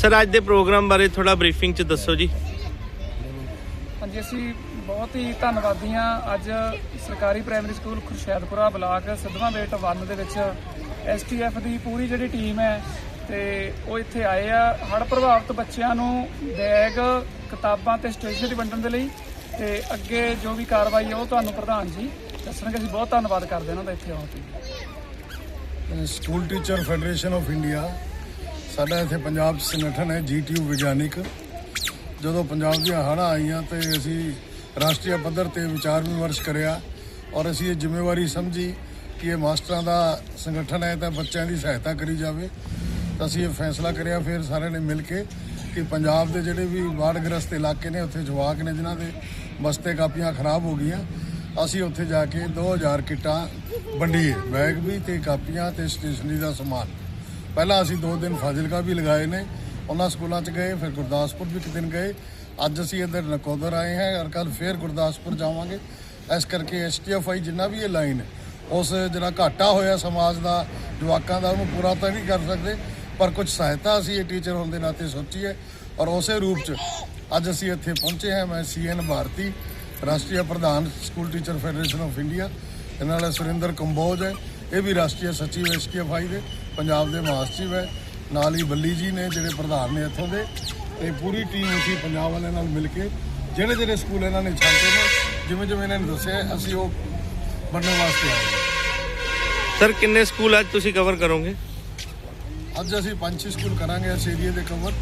Sir ਅੱਜ ਦੇ programme ਬਾਰੇ ਥੋੜਾ ਬਰੀਫਿੰਗ ਚ ਦੱਸੋ ਜੀ। ਹਾਂਜੀ ਅਸੀਂ ਬਹੁਤ ਹੀ ਧੰਨਵਾਦੀ ਹਾਂ। ਅੱਜ ਸਰਕਾਰੀ primary school Khurshaidpura block Sidhwan Bet 1 ਦੇ ਵਿੱਚ ਐਸਟੀਐਫ ਦੀ ਪੂਰੀ ਜਿਹੜੀ ਟੀਮ ਹੈ ਤੇ ਉਹ ਇੱਥੇ ਆਏ ਆ। ਹੜ੍ਹ ਪ੍ਰਭਾਵਿਤ ਬੱਚਿਆਂ ਨੂੰ ਬੈਗ ਕਿਤਾਬਾਂ ਤੇ ਸਟੇਸ਼ਨਰੀ ਵੰਡਣ ਦੇ ਲਈ ਤੇ ਅੱਗੇ ਜੋ ਵੀ ਕਾਰਵਾਈ ਹੈ ਉਹ ਤੁਹਾਨੂੰ ਪ੍ਰਧਾਨ ਜੀ ਦੱਸਣਗੇ। ਅਸੀਂ ਬਹੁਤ ਧੰਨਵਾਦ ਕਰਦੇ ਹਾਂ ਉਹਨਾਂ ਦਾ ਇੱਥੇ ਆਉਣ ਤੇ। School teacher federation of India ਸਾਡਾ ਇੱਥੇ ਪੰਜਾਬ ਸੰਗਠਨ ਹੈ ਜੀਟੀਯੂ ਵਿਗਿਆਨਿਕ। ਜਦੋਂ ਪੰਜਾਬ ਦੀਆਂ ਹੜ੍ਹਾਂ ਆਈਆਂ ਤੇ ਅਸੀਂ ਰਾਸ਼ਟਰੀ ਪੱਧਰ ਤੇ ਵਿਚਾਰ ਵਿਮਰਸ਼ ਕਰਿਆ ਔਰ ਅਸੀਂ ਇਹ ਜ਼ਿੰਮੇਵਾਰੀ ਸਮਝੀ ਕਿ ਇਹ ਮਾਸਟਰਾਂ ਦਾ ਸੰਗਠਨ ਹੈ ਤਾਂ ਬੱਚਿਆਂ ਦੀ ਸਹਾਇਤਾ ਕਰੀ ਜਾਵੇ। ਤਾਂ ਅਸੀਂ ਇਹ ਫੈਸਲਾ ਕਰਿਆ, ਫਿਰ ਸਾਰਿਆਂ ਨੇ ਮਿਲ ਕੇ ਕਿ ਪੰਜਾਬ ਦੇ ਜਿਹੜੇ ਵੀ ਬਾੜਗ੍ਰਸਤ ਇਲਾਕੇ ਨੇ, ਉੱਥੇ ਜਵਾਕ ਨੇ ਜਿਨ੍ਹਾਂ ਦੇ ਬਸਤੇ ਕਾਪੀਆਂ ਖਰਾਬ ਹੋ ਗਈਆਂ, ਅਸੀਂ ਉੱਥੇ ਜਾ ਕੇ 2000 ਕਿੱਟਾਂ ਵੰਡੀਏ ਬੈਗ ਵੀ ਤੇ ਕਾਪੀਆਂ ਤੇ ਸਟੇਸ਼ਨਰੀ ਦਾ ਸਮਾਨ। ਪਹਿਲਾਂ ਅਸੀਂ 2 ਦਿਨ ਫਾਜ਼ਿਲਕਾ ਵੀ ਲਗਾਏ ਨੇ, ਉਹਨਾਂ ਸਕੂਲਾਂ 'ਚ ਗਏ, ਫਿਰ ਗੁਰਦਾਸਪੁਰ ਵੀ ਇੱਕ ਦਿਨ ਗਏ। ਅੱਜ ਅਸੀਂ ਇੱਧਰ ਨਕੋਦਰ ਆਏ ਹਾਂ ਔਰ ਕੱਲ ਫਿਰ ਗੁਰਦਾਸਪੁਰ ਜਾਵਾਂਗੇ। ਇਸ ਕਰਕੇ ਐਸਟੀਐਫਆਈ ਜਿੰਨਾ ਵੀ ਇਹ ਲਾਈਨ ਹੈ ਉਸ ਜਿਹੜਾ ਘਾਟਾ ਹੋਇਆ ਸਮਾਜ ਦਾ, ਜਵਾਕਾਂ ਦਾ, ਉਹਨੂੰ ਪੂਰਾ ਤਾਂ ਨਹੀਂ ਕਰ ਸਕਦੇ, ਪਰ ਕੁਝ ਸਹਾਇਤਾ ਅਸੀਂ ਇਹ ਟੀਚਰ ਹੋਣ ਦੇ ਨਾਤੇ ਸੋਚੀ ਹੈ ਔਰ ਉਸੇ ਰੂਪ 'ਚ ਅੱਜ ਅਸੀਂ ਇੱਥੇ ਪਹੁੰਚੇ ਹਾਂ, ਮੈਂ ਸੀਐਨ ਭਾਰਤੀ, ਰਾਸ਼ਟਰੀ ਪ੍ਰਧਾਨ school teacher federation of India. ਇਹਨਾਂ ਨਾਲ ਸੁਰਿੰਦਰ ਕੰਬੋਜ ਹੈ, ਇਹ ਵੀ ਰਾਸ਼ਟਰੀ ਸਚਿਵ ਐਸਟੀਐਫਆਈ ਦੇ। ਪੰਜਾਬ ਦੇ ਮਹਾਸਚਿਵ ਹੈ। ਨਾਲ ਹੀ ਬੱਲੀ ਜੀ ਨੇ ਜਿਹੜੇ ਪ੍ਰਧਾਨ ਨੇ ਇੱਥੋਂ ਦੇ ਤੇ ਪੂਰੀ ਟੀਮ ਅਸੀਂ ਪੰਜਾਬ ਵਾਲਿਆਂ ਨਾਲ ਮਿਲ ਕੇ ਜਿਹੜੇ ਜਿਹੜੇ ਸਕੂਲ ਇਹਨਾਂ ਨੇ ਛਾਂਟੇ ਨੇ ਜਿਵੇਂ ਜਿਵੇਂ ਇਹਨਾਂ ਨੇ ਦੱਸਿਆ ਅਸੀਂ ਉਹ ਬਣਨ ਵਾਸਤੇ ਆਏ। ਸਰ ਕਿੰਨੇ ਸਕੂਲ ਅੱਜ ਤੁਸੀਂ ਕਵਰ ਕਰੋਗੇ? ਅੱਜ ਅਸੀਂ ਪੰਜ ਛੇ ਸਕੂਲ ਕਰਾਂਗੇ ਇਸ ਏਰੀਏ ਦੇ ਕਵਰ